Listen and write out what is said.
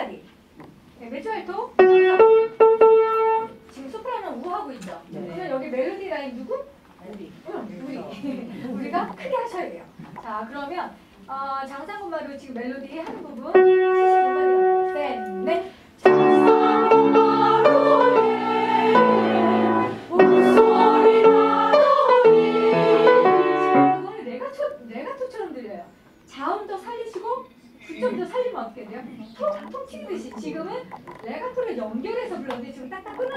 76마디. 네, 매주 활동. 지금 소프라노 우하고 있죠. 네. 그러면 여기 멜로디 라인 누구? 우리. 응, 우리. 우리가 크게 하셔야 돼요. 자, 그러면 어, 장상음마로 지금 멜로디 하는 부분 76마디요. 셋, 넷. 그거는 레가토, 레가토처럼 들려요. 자음도 살리시고 구점도 살리면 어떻게 돼요? 통, 통 튀듯이 지금은 레가토를 연결해서 불렀는데 지금 딱딱 끊